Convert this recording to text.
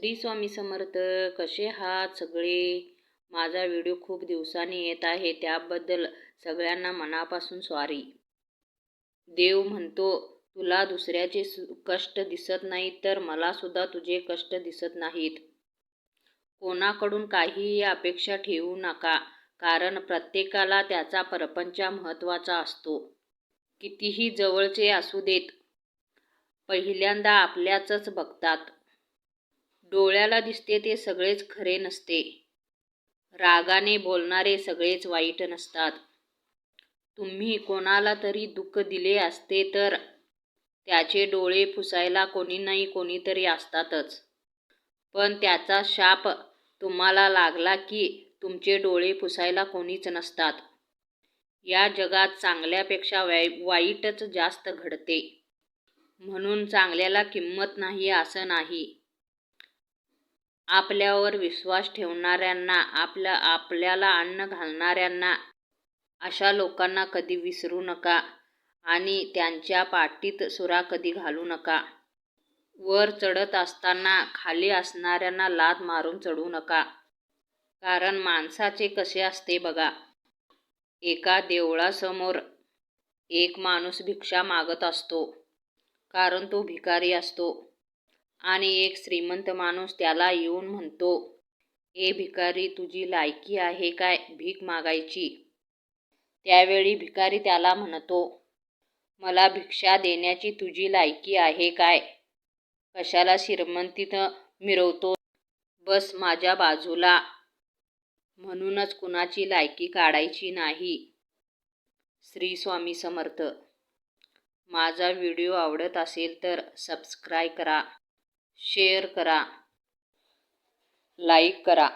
श्री स्वामी समर्थ कसे आहात सगळे? माझा व्हिडिओ खूप दिवसांनी येत आहे त्याबद्दल सगळ्यांना मनापासून सॉरी देव म्हणतो तुला दुसऱ्याचे सु- कष्ट दिसत नाही तर मला सुद्धा तुझे कष्ट दिसत नाहीत. कोणाकडून काहीही अपेक्षा ठेवू नका कारण प्रत्येकाला त्याचा परपंच महत्त्वाचा असतो. कितीही जवळचे असू देत पहिल्यांदा आपल्याच बघतात. डोळ्याला दिसते ते सगळेच खरे नसते. रागाने बोलणारे सगळेच वाईट नसतात. तुम्ही कोणाला तरी दुःख दिले असते तर त्याचे डोळे पुसायला कोणी नाही कोणीतरी असतातच. पण त्याचा शाप तुम्हाला लागला की तुमचे डोळे पुसायला कोणीच नसतात. या जगात चांगल्यापेक्षा वाई वाईटच जास्त घडते. म्हणून चांगल्याला किंमत नाही असं नाही. आपल्यावर विश्वास ठेवणाऱ्यांना आपल्या आपल्याला अन्न घालणाऱ्यांना अशा लोकांना कधी विसरू नका आणि त्यांच्या पाठीत सुरा कधी घालू नका. वर चढत असताना खाली असणाऱ्यांना लाद मारून चढू नका. कारण माणसाचे कसे असते बघा. एका देवळासमोर एक माणूस भिक्षा मागत असतो. कारण तो भिकारी असतो. आणि एक श्रीमंत माणूस त्याला येऊन म्हणतो ए भिकारी तुझी लायकी आहे काय भीक मागायची? त्यावेळी भिकारी त्याला म्हणतो मला भिक्षा देण्याची तुझी लायकी आहे काय? कशाला श्रीमंतीत मिरवतो बस माझ्या बाजूला. म्हणूनच कुणाची लायकी काढायची नाही. श्री स्वामी समर्थ. माझा व्हिडिओ आवडत असेल तर सबस्क्राईब करा. शेअर करा. लाईक करा.